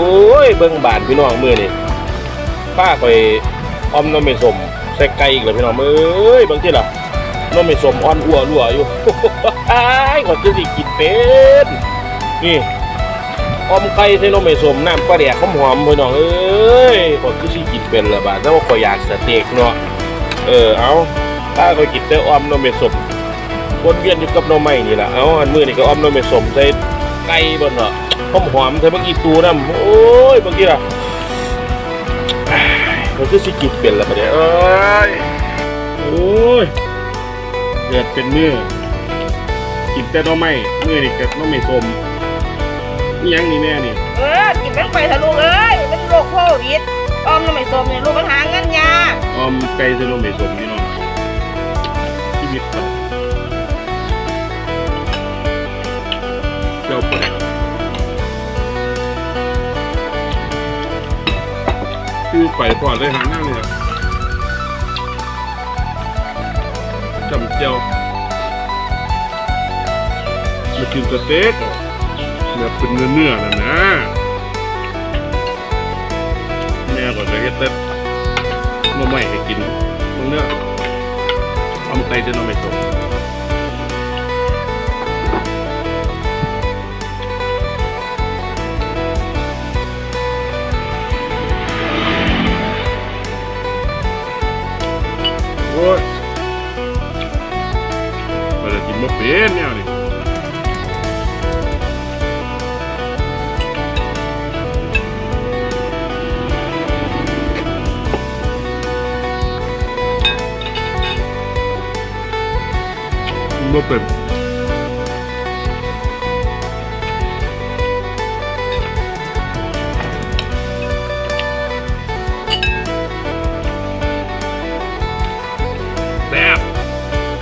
อ้ยเบิ่งบานพี่น้องมือนี่ป้าไปออมน้ำไม่สมใส่ไก่อีกแล้วพี่น้องเอ้ยบางทีล่ะน้ำไม่สมอ่อนอัวรัวอยู่ไอ้ายก่อนจะสิกินเป็นนี่ออมไก่ใส่น้ำไม่สมน้ำปลาแดกหอมพี่น้องเอ้ยก่อนจะสิกินเป็นละบาดแต่ว่าขอยอยากสเต็กเนาะเออเอาป้าก็กินแต่ออมน้ำไม่สมวนเวียนอยู่กับน้ำไม้นี่ล่ะเอาอันมือนี่ก็ออมน้ำไม่สมใส่ไก่บนเนาะ หอมหอมๆใส่บางอีตูน้ำโอ้ยบางทีล่ะอ้ายมันคือสิกินเป็นละประเดี๋ยวเอ้ยโอ้ยเดือดเป็นมือกินแต่หน้อไม่มือนี่กับหน้อไม่สมนี่ยังนี่แม่นี่เออกินเป็นไปทะลุกเอ้ยเป็นโรคโควิดออมน้ำไม่สมเนี่ยลูกมันหาเงินยากออมไก่ใส่หน้อไม่สมนี่เนาะชีวิตไปเจ้าไป คือไปพอดเลยหางหน้าเลยอะจำเจียวมากินสเต็กแบบเป็นเนื้อเนื้อๆนะนะแม่ก็จะเฮ็ดแต่หน่อไม้ให้กินตรงเนี้ยเอามาไก่จะน่อไม้สด อ้ยไปจะกินมะเป็นเนี่ยนี่มะเป็น